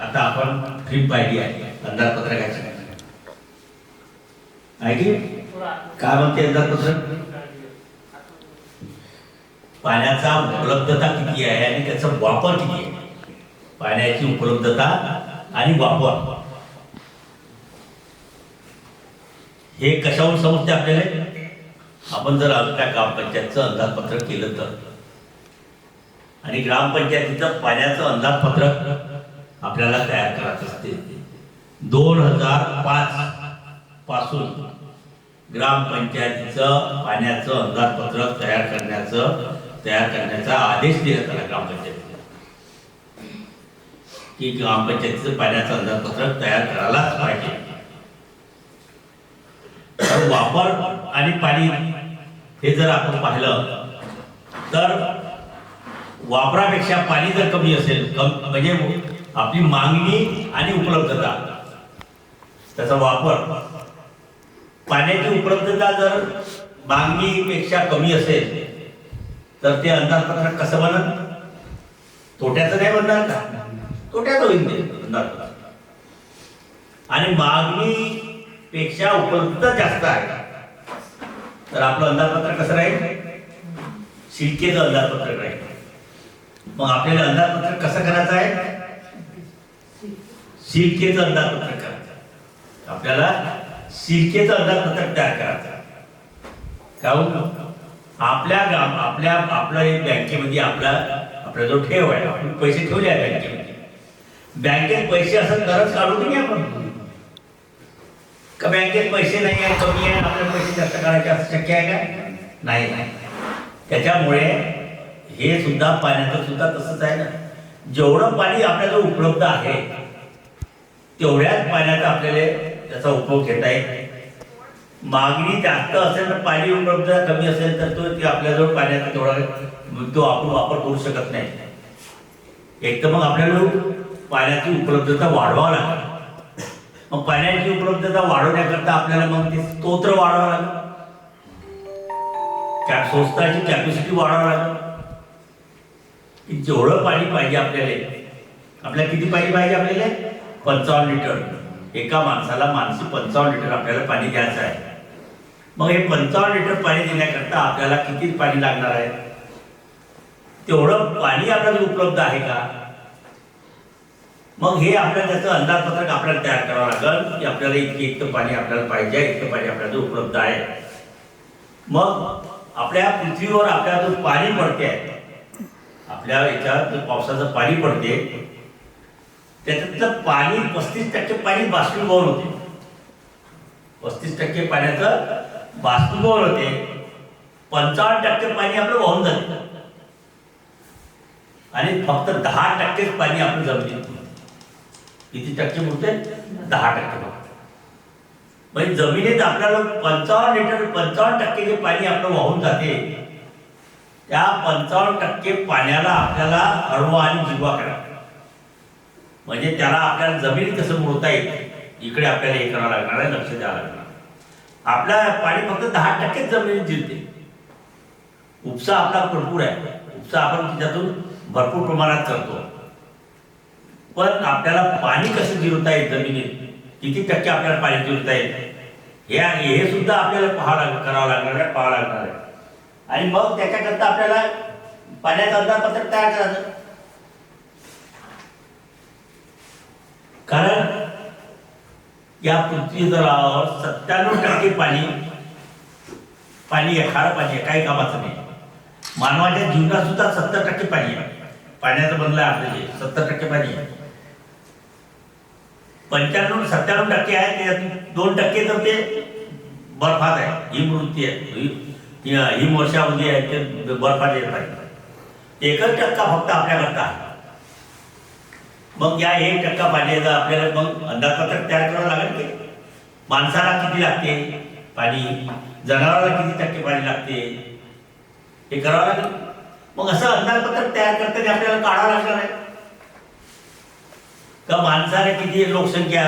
आता आपण फिल्म पाहिली आहे. अंदाजपत्रकाची ऐकली? काय म्हणते अंदाजपत्रक पाण्याचा उपलब्धता किती आहे आणि त्याचा वापर किती आहे? पाण्याची उपलब्धता आणि वापर. हे कशावर समजते आपल्याला? आपण जर आपल्या ग्रामपंचायतचं अंदाजपत्रक केलं तर. आणि ग्रामपंचायतीचं पाण्याचं अंदाजपत्रक आपल्याला तयार करायचं असते. दोन हजार पाच पासून ग्रामपंचायतीचं पाण्याचं अंदाजपत्रक तयार करण्याचं तयार करण्याचा आदेश दिला त्याला ग्रामपंचायतीला की ग्रामपंचायतीचं पाण्याचं अंदाजपत्रक तयार करायलाच पाहिजे. तर वापर आणि पाणी हे जर आपण पाहिलं तर वापरापेक्षा पाणी जर कमी असेल कम म्हणजे आपली मागणी आणि उपलब्धता. त्याचा वापर. पाण्याची उपलब्धता जर मागणीपेक्षा कमी असेल तर ते अंदाजपत्रक कसं बनत तोट्याचं नाही बनणार का? तोट्याचं होईल ते अंदाजपत्रक आणि मागणीपेक्षा उपलब्धता जास्त आहे तर आपलं अंदाजपत्रक कसं राहील? शिल्केचं अंदाजपत्रक राहील. मग आपल्याला अंदाजपत्रक कसं करायचं आहे? शिल्केचं अंदाजपत्रक करायचं आपल्याला शिल्केचं अंदाजपत्रक तयार करायचं काहून? आपल्या गाव आपल्या आपल्या बँकेमध्ये आपला आपला जो ठेव आहे आपण पैसे ठेवले आहे बँकेमध्ये. बँकेत पैसे असं गरज काढू नये नाही आपण. का बँकेत पैसे नाही आहे कमी आहे आपल्याला पैसे जास्त काढायचे असं शक्य आहे का? नाही नाही. त्याच्यामुळे हे सुद्धा पाण्याचं सुद्धा तसंच आहे ना. जेवढं पाणी आपल्याला उपलब्ध आहे तेवढ्याच पाण्याचा आपल्याला त्याचा उपयोग घेता येईल. मागणी जास्त असेल तर पाणी उपलब्ध कमी असेल तर तो ते आपल्याजवळ पाण्याचा तेवढा तो आपण वापर करू शकत नाही. एक तर मग आपल्याला पाण्याची उपलब्धता वाढवावं लागेल. मग पाण्याची उपलब्धता वाढवण्याकरता आपल्याला मग ते स्तोत्र वाढवावं लागेल. स्वस्ताची संस्थाची कॅपॅसिटी वाढवावं लागेल. की जेवढं पाणी पाहिजे आपल्याला आपल्याला किती पाणी पाहिजे आपल्याला पंचावन्न लिटर. एका माणसाला माणसी पंचावन्न लिटर आपल्याला पाणी द्यायचं आहे. मग हे पंचावन्न लिटर पाणी देण्याकरता आपल्याला किती पाणी लागणार आहे? तेवढं पाणी आपल्याला उपलब्ध आहे का? मग हे आपल्याला त्याचं अंदाजपत्रक आपल्याला तयार करावं लागेल की आपल्याला इतके इतकं पाणी आपल्याला पाहिजे इतकं पाणी आपल्याला उपलब्ध आहे. मग आपल्या पृथ्वीवर आपल्याला जो पाणी पडते आहे आपल्या याच्यात पावसाचं पाणी पडते त्याच्यातलं पाणी पस्तीस टक्के पाणी बाष्पीभवन होते. पस्तीस टक्के पाण्याचं बाष्पीभवन होते. पंचावन्न टक्के पाणी आपलं वाहून जाते. आणि फक्त दहा टक्केच पाणी आपलं जमिनीत किती टक्के म्हणते दहा टक्के म्हणजे जमिनीत आपल्याला पंचावन्न लिटर पंचावन्न टक्के जे पाणी आपलं वाहून जाते त्या पंचावन्न टक्के पाण्याला आपल्याला अडवा आणि जिवा करा. म्हणजे त्याला आपल्याला जमीन कसं मोडता येईल इकडे आपल्याला हे करावं लागणार आहे लक्ष द्यावं लागणार आपल्या पाणी फक्त दहा टक्केच जमिनीत जिरते. उपसा आपला भरपूर आहे. उपसा आपण त्याच्यातून भरपूर प्रमाणात करतो. पण आपल्याला पाणी कसं जिरवता येईल जमिनीत? किती टक्के आपल्याला पाणी जिरवता येईल? हे हे सुद्धा आपल्याला पाहावं लाग करावं लागणार आहे पाहावं लागणार आहे. आणि मग त्याच्याकरता आपल्याला पाण्याचं अंदाजपत्रक तयार करायचं. कारण या पृथ्वीतलावर सत्त्याण्णव टक्के पाणी पाणी आहे खारं पाणी आहे काही कामाचं नाही. मानवाच्या जीवनात सुद्धा सत्तर टक्के पाणी आहे. पाण्याचं बनलं आहे आपल्याला सत्तर टक्के पाणी आहे. पंच्याण्णव सत्त्याण्णव टक्के आहे त्याच्यात दोन टक्के तर ते बर्फात आहे ही वृत्ती आहे हिमवर्षामध्ये आहे ते बर्फाचे येत आहे. एकच टक्का फक्त आपल्याकरता आहे. मग या एक टक्का पाण्याचा आपल्याला मग अंदाजपत्रक तयार करावं लागेल की माणसाला किती लागते पाणी जनावराला किती टक्के पाणी लागते हे करावं लागेल. मग असं अंदाजपत्रक तयार करताना आपल्याला काढावं लागणार आहे. का माणसाला किती लोकसंख्या